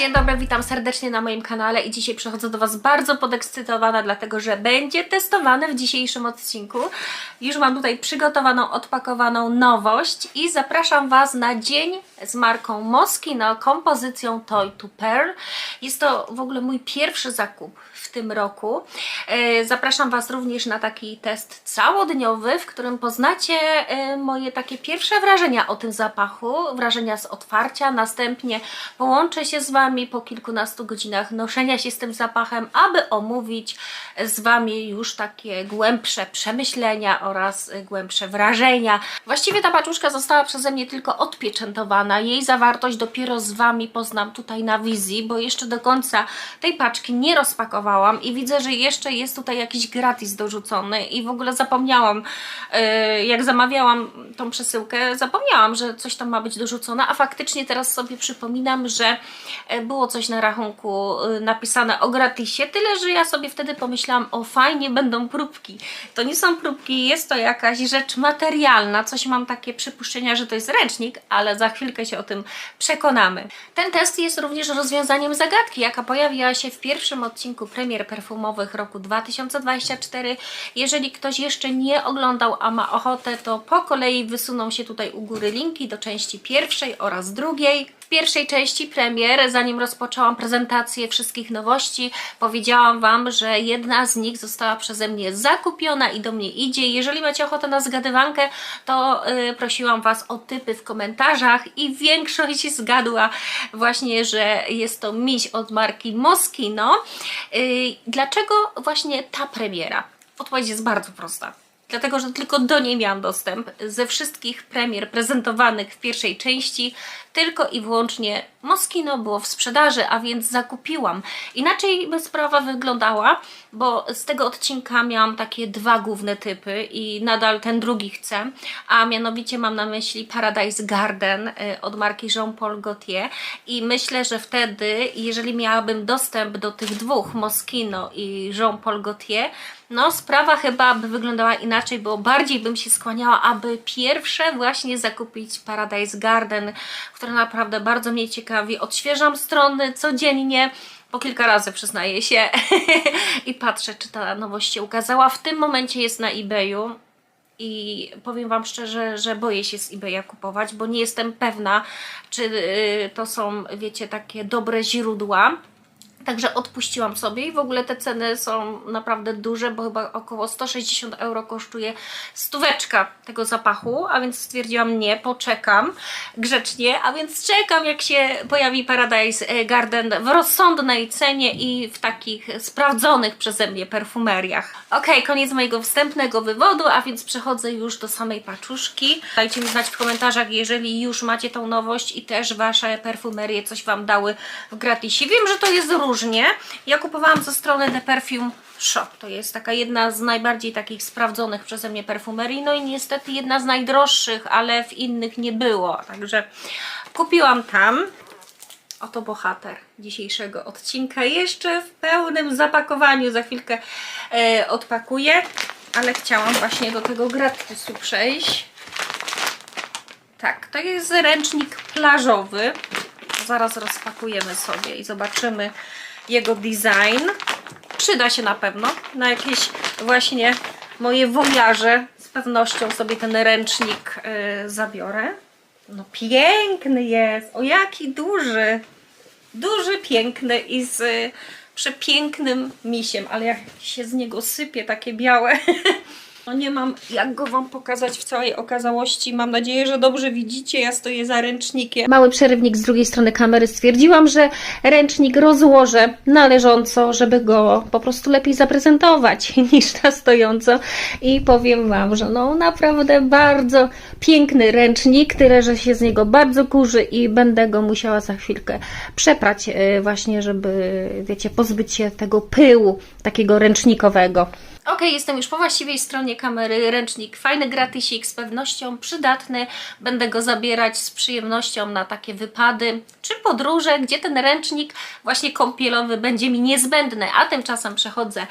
dzień dobry, witam serdecznie na moim kanale i dzisiaj przychodzę do Was bardzo podekscytowana, dlatego że będzie testowane w dzisiejszym odcinku. Już mam tutaj przygotowaną, odpakowaną nowość i zapraszam Was na dzień z marką Moschino kompozycją Toy to Pearl. Jest to w ogóle mój pierwszy zakup w tym roku. E, Zapraszam Was również na taki test całodniowy, w którym poznacie e, moje takie pierwsze wrażenia o tym zapachu, wrażenia z otwarcia, następnie połączę się z Wami po kilkunastu godzinach noszenia się z tym zapachem, aby omówić z Wami już takie głębsze przemyślenia oraz głębsze wrażenia. Właściwie ta paczuszka została przeze mnie tylko odpieczętowana. Jej zawartość dopiero z Wami poznam tutaj na wizji, bo jeszcze do końca tej paczki nie rozpakowałam i widzę, że jeszcze jest tutaj jakiś gratis dorzucony i w ogóle zapomniałam, e, jak zamawiałam tą przesyłkę, zapomniałam, że coś tam ma być dorzucone, a faktycznie teraz sobie przypominam, że e, było coś na rachunku e, napisane o gratisie, tyle, że ja sobie wtedy pomyślałam, o fajnie będą próbki. To nie są próbki, jest to jakaś rzecz materialna, coś mam takie przypuszczenia, że to jest ręcznik, ale za chwilkę się o tym przekonamy. Ten test jest również rozwiązaniem zagadki, jaka pojawiła się w pierwszym odcinku premier perfumowych roku 2024. Jeżeli ktoś jeszcze nie oglądał, a ma ochotę, to po kolei wysuną się tutaj u góry linki do części pierwszej oraz drugiej. Pierwszej części premier, zanim rozpoczęłam prezentację wszystkich nowości, powiedziałam Wam, że jedna z nich została przeze mnie zakupiona i do mnie idzie. Jeżeli macie ochotę na zgadywankę, to yy, prosiłam Was o typy w komentarzach i większość zgadła właśnie, że jest to miś od marki Moschino. Yy, dlaczego właśnie ta premiera? Odpowiedź jest bardzo prosta. Dlatego, że tylko do niej miałam dostęp. Ze wszystkich premier prezentowanych w pierwszej części, tylko i wyłącznie Moschino było w sprzedaży, a więc zakupiłam. Inaczej by sprawa wyglądała, bo z tego odcinka miałam takie dwa główne typy i nadal ten drugi chcę, a mianowicie mam na myśli Paradise Garden y, od marki Jean-Paul Gaultier i myślę, że wtedy, jeżeli miałabym dostęp do tych dwóch, Moschino i Jean-Paul Gaultier, no sprawa chyba by wyglądała inaczej, bo bardziej bym się skłaniała, aby pierwsze właśnie zakupić Paradise Garden, które naprawdę bardzo mnie ciekawi. Odświeżam strony codziennie, po kilka razy przyznaję się i patrzę, czy ta nowość się ukazała. W tym momencie jest na eBayu i powiem Wam szczerze, że boję się z eBaya kupować, bo nie jestem pewna, czy y, to są, wiecie, takie dobre źródła. Także odpuściłam sobie i w ogóle te ceny są naprawdę duże, bo chyba około 160 euro kosztuje stóweczka tego zapachu, a więc stwierdziłam nie, poczekam grzecznie, a więc czekam jak się pojawi Paradise Garden w rozsądnej cenie i w takich sprawdzonych przeze mnie perfumeriach. Ok, koniec mojego wstępnego wywodu, a więc przechodzę już do samej paczuszki. Dajcie mi znać w komentarzach, jeżeli już macie tą nowość i też Wasze perfumerie coś Wam dały w gratisie. Wiem, że to jest różnie. Ja kupowałam ze strony The Perfume Shop. To jest taka jedna z najbardziej takich sprawdzonych przeze mnie perfumerii. No i niestety jedna z najdroższych, ale w innych nie było. Także kupiłam tam. Oto bohater dzisiejszego odcinka. Jeszcze w pełnym zapakowaniu. Za chwilkę e, odpakuję. Ale chciałam właśnie do tego gratisu przejść. Tak, to jest ręcznik plażowy. Zaraz rozpakujemy sobie i zobaczymy jego design. Przyda się na pewno na jakieś właśnie moje wojaże. Z pewnością sobie ten ręcznik y, zabiorę. No piękny jest. O jaki duży. Duży, piękny i z y, przepięknym misiem. Ale jak się z niego sypie takie białe. No nie mam jak go Wam pokazać w całej okazałości. Mam nadzieję, że dobrze widzicie. Ja stoję za ręcznikiem. Mały przerywnik z drugiej strony kamery. Stwierdziłam, że ręcznik rozłożę należąco, żeby go po prostu lepiej zaprezentować niż na stojąco. I powiem Wam, że no naprawdę bardzo piękny ręcznik, tyle, że się z niego bardzo kurzy i będę go musiała za chwilkę przeprać e, właśnie, żeby, wiecie, pozbyć się tego pyłu takiego ręcznikowego. Ok, jestem już po właściwej stronie kamery. Ręcznik fajny, gratisik, z pewnością przydatny. Będę go zabierać z przyjemnością na takie wypady czy podróże, gdzie ten ręcznik właśnie kąpielowy będzie mi niezbędny. A tymczasem przechodzę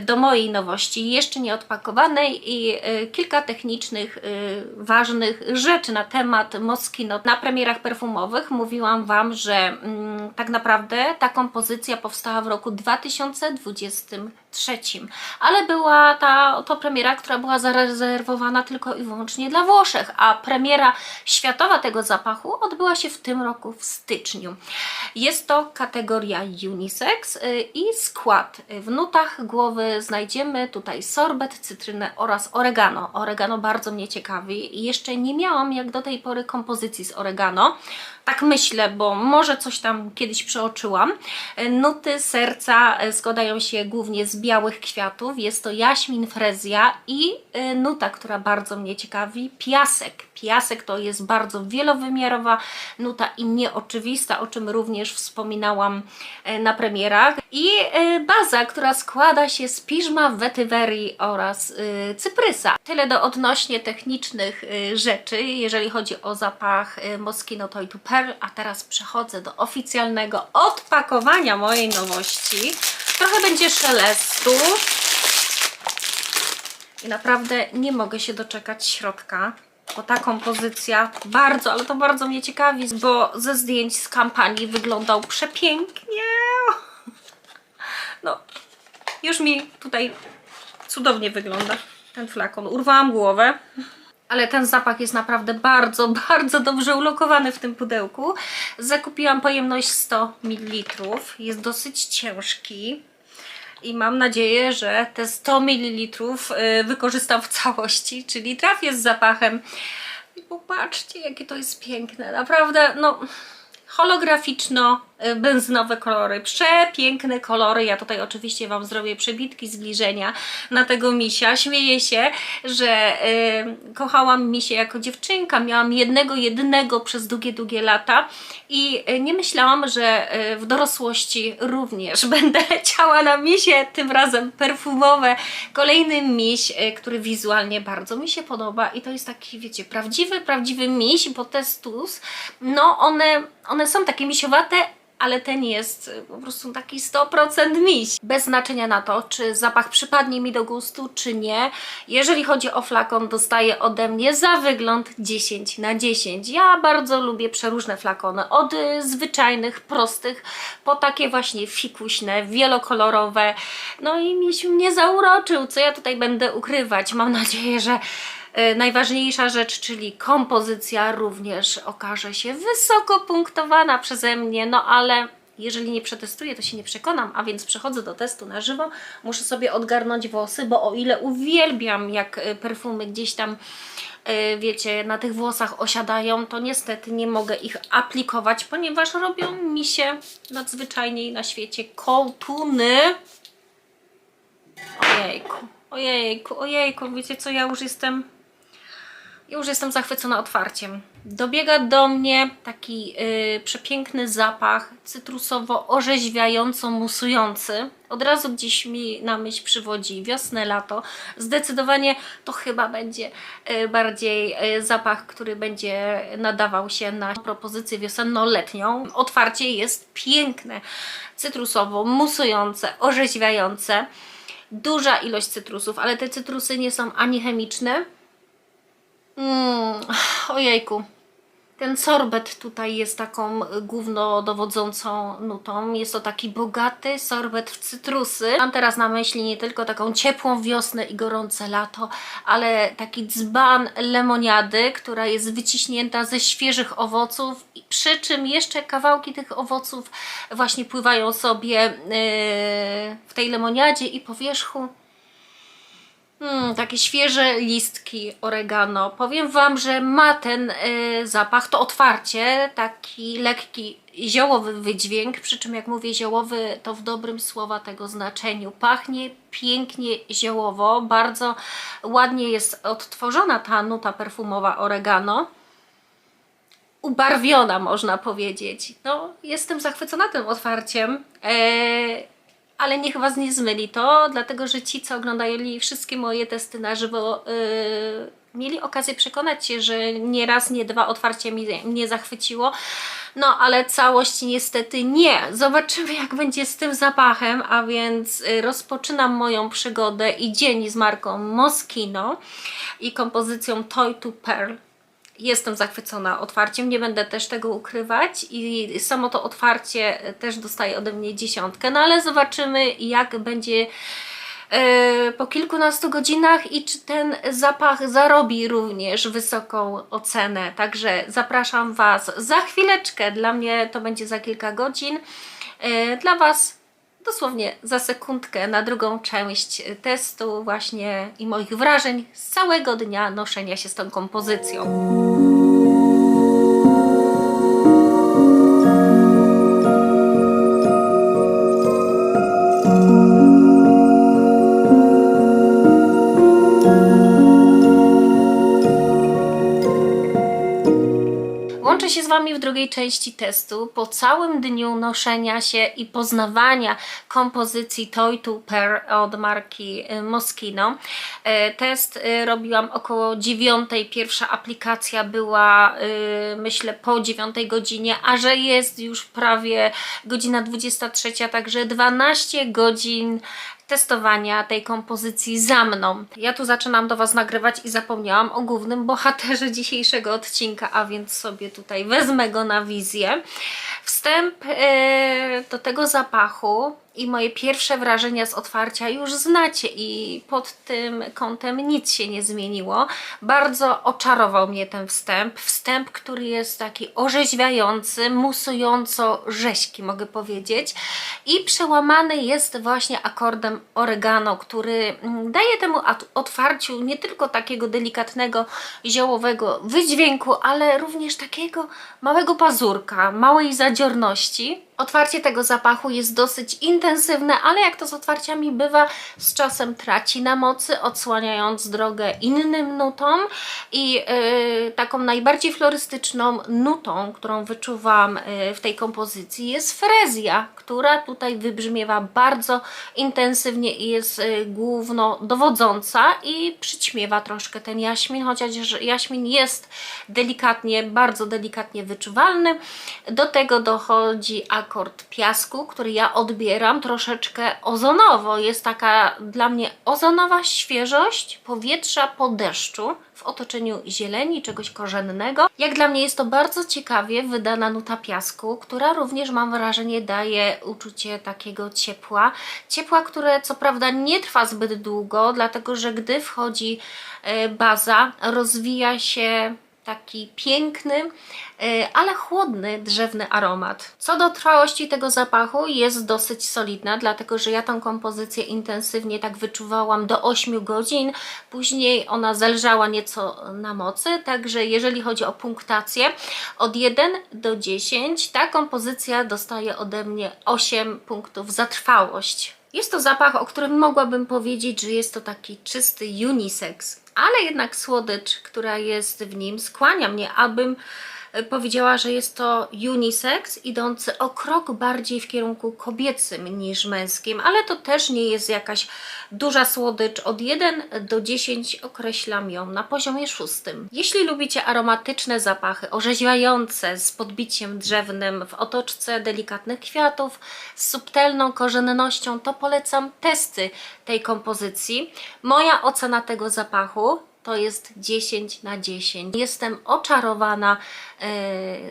do mojej nowości, jeszcze nie odpakowanej i y, kilka technicznych, y, ważnych rzeczy na temat Moschino. Na premierach perfumowych mówiłam Wam, że mm, tak naprawdę ta kompozycja powstała w roku 2023, ale była ta to premiera, która była zarezerwowana tylko i wyłącznie dla Włoszech, a premiera światowa tego zapachu odbyła się w tym roku w styczniu. Jest to kategoria unisex y, i skład. W nutach głowy znajdziemy tutaj sorbet, cytrynę oraz oregano. Oregano bardzo mnie ciekawi i jeszcze nie miałam jak do tej pory kompozycji z oregano. Tak myślę, bo może coś tam kiedyś przeoczyłam. Nuty serca e, składają się głównie z białych kwiatów. Jest to jaśmin, frezja i e, nuta, która bardzo mnie ciekawi, piasek. Piasek to jest bardzo wielowymiarowa nuta i nieoczywista, o czym również wspominałam e, na premierach. I baza, która składa się z piżma, wetywerii oraz cyprysa. Tyle do odnośnie technicznych rzeczy, jeżeli chodzi o zapach Moschino Toy to Pearl, a teraz przechodzę do oficjalnego odpakowania mojej nowości. Trochę będzie szelestu. I naprawdę nie mogę się doczekać środka, bo ta kompozycja bardzo, ale to bardzo mnie ciekawi, bo ze zdjęć z kampanii wyglądał przepięknie. No, już mi tutaj cudownie wygląda ten flakon. Urwałam głowę ale ten zapach jest naprawdę bardzo, bardzo dobrze ulokowany w tym pudełku. Zakupiłam pojemność 100 ml. Jest dosyć ciężki. I mam nadzieję, że te 100 ml wykorzystam w całości, czyli trafię z zapachem. I popatrzcie, jakie to jest piękne. Naprawdę, no holograficzno-benzynowe kolory. Przepiękne kolory. Ja tutaj oczywiście Wam zrobię przebitki zbliżenia na tego misia. Śmieję się, że y, kochałam misie jako dziewczynka. Miałam jednego, jednego przez długie, długie lata i y, nie myślałam, że y, w dorosłości również będę leciała na misie, tym razem perfumowe. Kolejny miś, y, który wizualnie bardzo mi się podoba i to jest taki, wiecie, prawdziwy, prawdziwy miś, bo te stus, no one one są takie misiowate, ale ten jest y, po prostu taki 100% miś. Bez znaczenia na to, czy zapach przypadnie mi do gustu, czy nie. Jeżeli chodzi o flakon, dostaję ode mnie za wygląd 10 na 10. Ja bardzo lubię przeróżne flakony. Od y, zwyczajnych, prostych, po takie właśnie fikuśne, wielokolorowe. No i misiu mnie zauroczył, co ja tutaj będę ukrywać. Mam nadzieję, że najważniejsza rzecz, czyli kompozycja również okaże się wysoko punktowana przeze mnie, no ale jeżeli nie przetestuję, to się nie przekonam, a więc przechodzę do testu na żywo. Muszę sobie odgarnąć włosy, bo o ile uwielbiam, jak e, perfumy gdzieś tam, e, wiecie, na tych włosach osiadają, to niestety nie mogę ich aplikować, ponieważ robią mi się nadzwyczajniej na świecie kołtuny. Ojejku, ojejku, ojejku, wiecie co, ja już jestem już jestem zachwycona otwarciem. Dobiega do mnie taki yy, przepiękny zapach cytrusowo-orzeźwiająco-musujący. Od razu gdzieś mi na myśl przywodzi wiosnę, lato. Zdecydowanie to chyba będzie yy, bardziej yy, zapach, który będzie nadawał się na propozycję wiosenno-letnią. Otwarcie jest piękne, cytrusowo-musujące, orzeźwiające. Duża ilość cytrusów, ale te cytrusy nie są ani chemiczne, Mm, ojejku. Ten sorbet tutaj jest taką głównodowodzącą nutą. Jest to taki bogaty sorbet w cytrusy. Mam teraz na myśli nie tylko taką ciepłą wiosnę i gorące lato, ale taki dzban lemoniady, która jest wyciśnięta ze świeżych owoców, przy czym jeszcze kawałki tych owoców właśnie pływają sobie yy, w tej lemoniadzie i po wierzchu Hmm, takie świeże listki oregano. Powiem Wam, że ma ten y, zapach, to otwarcie, taki lekki ziołowy wydźwięk, przy czym jak mówię ziołowy, to w dobrym słowa tego znaczeniu. Pachnie pięknie ziołowo, bardzo ładnie jest odtworzona ta nuta perfumowa oregano. Ubarwiona można powiedzieć. No, jestem zachwycona tym otwarciem. Eee, ale niech Was nie zmyli to, dlatego że ci, co oglądali wszystkie moje testy na żywo, yy, mieli okazję przekonać się, że nie raz, nie dwa otwarcie mi, mnie zachwyciło. No, ale całość niestety nie. Zobaczymy, jak będzie z tym zapachem, a więc y, rozpoczynam moją przygodę i dzień z marką Moschino i kompozycją Toy to Pearl. Jestem zachwycona otwarciem, nie będę też tego ukrywać i samo to otwarcie też dostaje ode mnie dziesiątkę, no ale zobaczymy jak będzie e, po kilkunastu godzinach i czy ten zapach zarobi również wysoką ocenę. Także zapraszam Was za chwileczkę, dla mnie to będzie za kilka godzin, e, dla Was dosłownie za sekundkę na drugą część testu właśnie i moich wrażeń z całego dnia noszenia się z tą kompozycją. Się z Wami w drugiej części testu. Po całym dniu noszenia się i poznawania kompozycji Toy to Pair od marki y, Moschino. E, Test y, robiłam około 9. Pierwsza aplikacja była y, myślę po 9 godzinie, a że jest już prawie godzina 23, także 12 godzin testowania tej kompozycji za mną. Ja tu zaczynam do Was nagrywać i zapomniałam o głównym bohaterze dzisiejszego odcinka, a więc sobie tutaj wezmę go na wizję. Wstęp e, do tego zapachu i moje pierwsze wrażenia z otwarcia już znacie i pod tym kątem nic się nie zmieniło. Bardzo oczarował mnie ten wstęp. Wstęp, który jest taki orzeźwiający, musująco rześki mogę powiedzieć i przełamany jest właśnie akordem oregano, który mm, daje temu otwarciu nie tylko takiego delikatnego, ziołowego wydźwięku, ale również takiego małego pazurka, małej zadziorności. Otwarcie tego zapachu jest dosyć intensywne, ale jak to z otwarciami bywa, z czasem traci na mocy, odsłaniając drogę innym nutom i yy, taką najbardziej florystyczną nutą, którą wyczuwam yy, w tej kompozycji jest frezja, która tutaj wybrzmiewa bardzo intensywnie i jest yy, główno dowodząca i przyćmiewa troszkę ten jaśmin, chociaż jaśmin jest delikatnie, bardzo delikatnie wyczuwalny. Do tego dochodzi akord piasku, który ja odbieram troszeczkę ozonowo. Jest taka dla mnie ozonowa świeżość powietrza po deszczu w otoczeniu zieleni, czegoś korzennego. Jak dla mnie jest to bardzo ciekawie wydana nuta piasku, która również mam wrażenie daje uczucie takiego ciepła. Ciepła, które co prawda nie trwa zbyt długo, dlatego że gdy wchodzi e, baza, rozwija się taki piękny, e, ale chłodny, drzewny aromat. Co do trwałości tego zapachu jest dosyć solidna, dlatego że ja tą kompozycję intensywnie tak wyczuwałam do 8 godzin, później ona zelżała nieco na mocy, także jeżeli chodzi o punktację od 1 do 10 ta kompozycja dostaje ode mnie 8 punktów za trwałość. Jest to zapach, o którym mogłabym powiedzieć, że jest to taki czysty unisex, ale jednak słodycz, która jest w nim, skłania mnie, abym powiedziała, że jest to unisex idący o krok bardziej w kierunku kobiecym niż męskim, ale to też nie jest jakaś duża słodycz. Od 1 do 10 określam ją na poziomie szóstym. Jeśli lubicie aromatyczne zapachy, orzeźwiające z podbiciem drzewnym w otoczce delikatnych kwiatów, z subtelną korzennością, to polecam testy tej kompozycji. Moja ocena tego zapachu to jest 10 na 10. Jestem oczarowana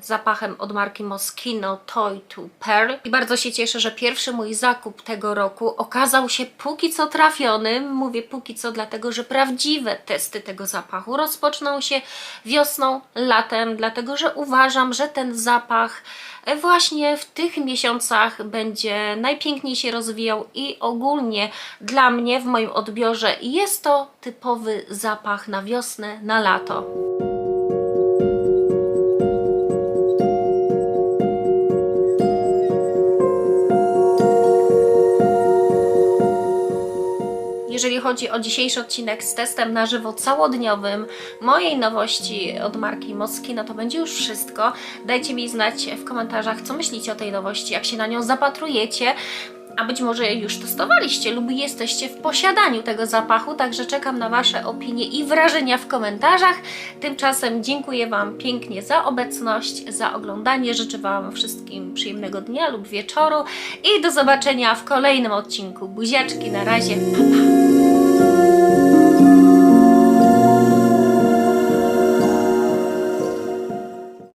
zapachem od marki Moschino Toy to Pearl i bardzo się cieszę, że pierwszy mój zakup tego roku okazał się póki co trafiony. Mówię póki co dlatego, że prawdziwe testy tego zapachu rozpoczną się wiosną, latem, dlatego że uważam, że ten zapach właśnie w tych miesiącach będzie najpiękniej się rozwijał i ogólnie dla mnie w moim odbiorze jest to typowy zapach na wiosnę, na lato. Jeżeli chodzi o dzisiejszy odcinek z testem na żywo całodniowym mojej nowości od marki Moski, no to będzie już wszystko. Dajcie mi znać w komentarzach, co myślicie o tej nowości, jak się na nią zapatrujecie. a być może już testowaliście lub jesteście w posiadaniu tego zapachu, także czekam na Wasze opinie i wrażenia w komentarzach. Tymczasem dziękuję Wam pięknie za obecność, za oglądanie. Życzę Wam wszystkim przyjemnego dnia lub wieczoru i do zobaczenia w kolejnym odcinku. Buziaczki, na razie, pa, pa.